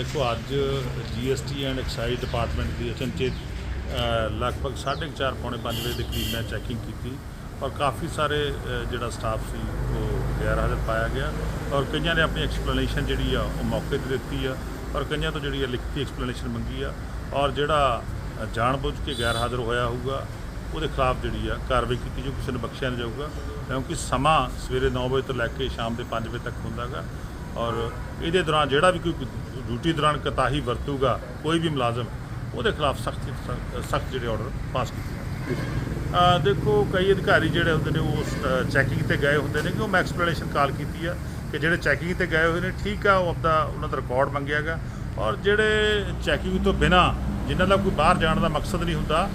ਦੇਖੋ ਅੱਜ GST and excise department ਦੀ ਅਚਨਚੇਤ ਅ, ਲਗਭਗ 4:30 ਪੌਣੇ 5 ਵਜੇ ਦੇ ਕਰੀਬ ਮੈਂ ਚੈਕਿੰਗ ਕੀਤੀ ਔਰ ਕਾਫੀ ਸਾਰੇ ਜਿਹੜਾ ਸਟਾਫ ਸੀ ਉਹ ਗੈਰ ਹਾਜ਼ਰ ਪਾਇਆ ਗਿਆ ਔਰ ਕਈਆਂ ਨੇ ਆਪਣੀ ਐਕਸਪਲੇਨੇਸ਼ਨ ਜਿਹੜੀ ਆ ਉਹ ਮੌਕੇ ਤੇ ਦਿੱਤੀ ਆ ਔਰ ਕਈਆਂ ਤੋਂ ਜਿਹੜੀ ਆ ਲਿਖਤੀ ਐਕਸਪਲੇਨੇਸ਼ਨ ਮੰਗੀ ਆ ਔਰ ਜਿਹੜਾ ਅ, ਜਾਣਬੁੱਝ ਕੇ ਗੈਰ ਹਾਜ਼ਰ ਹੋਇਆ ਹੋਊਗਾ ਉਹਦੇ ਖਿਲਾਫ ਜਿਹੜੀ ਆ ਕਾਰਵਾਈ ਕੀਤੀ ਜੋ ਕਿਸੇ ਨੂੰ ਬਖਸ਼ਿਆ ਨਹੀਂ ਜਾਊਗਾ ਕਿਉਂਕਿ ਸਮਾਂ ਸਵੇਰੇ 9 ਵਜੇ ਤੋਂ ਲੈ ਕੇ ਸ਼ਾਮ ਦੇ 5 ਵਜੇ ਤੱਕ ਹੁੰਦਾਗਾ ਔਰ ਇਹਦੇ ਦੌਰਾਨ ਜਿਹੜਾ ਵੀ ਕੋਈ ਡਿਊਟੀ ਦੌਰਾਨ ਕਤਾਹੀ ਵਰਤੂਗਾ ਕੋਈ ਵੀ ਮੁਲਾਜ਼ਮ, ਉਹਦੇ ਖਿਲਾਫ ਸਖਤ ਸਖਤ ਜਿਹੜੇ ਆਰਡਰ ਪਾਸ ਕੀਤੇ ਆ ਦੇਖੋ, ਕਈ ਅਧਿਕਾਰੀ ਜਿਹੜੇ ਹੁੰਦੇ ਨੇ, ਉਹ ਚੈਕਿੰਗ ਤੇ ਗਏ ਹੁੰਦੇ ਨੇ ਕਿ ਉਹ ਮੈਂ ਐਕਸਪਲੇਨੇਸ਼ਨ ਕਾਲ ਕੀਤੀ ਆ ਕਿ ਜਿਹੜੇ ਚੈਕਿੰਗ ਤੇ ਗਏ ਹੋਏ ਨੇ, ਠੀਕ ਆ, ਉਹ ਆਪਦਾ, ਉਹਨਾਂ ਦਾ ਰਿਕਾਰਡ ਮੰਗਿਆਗਾ ਔਰ ਜਿਹੜੇ ਚੈਕਿੰਗ ਤੋਂ ਬਿਨਾ, ਜਿਨ੍ਹਾਂ ਦਾ ਕੋਈ ਬਾਹਰ ਜਾਣ ਦਾ ਮਕਸਦ ਨਹੀਂ ਹੁੰਦਾ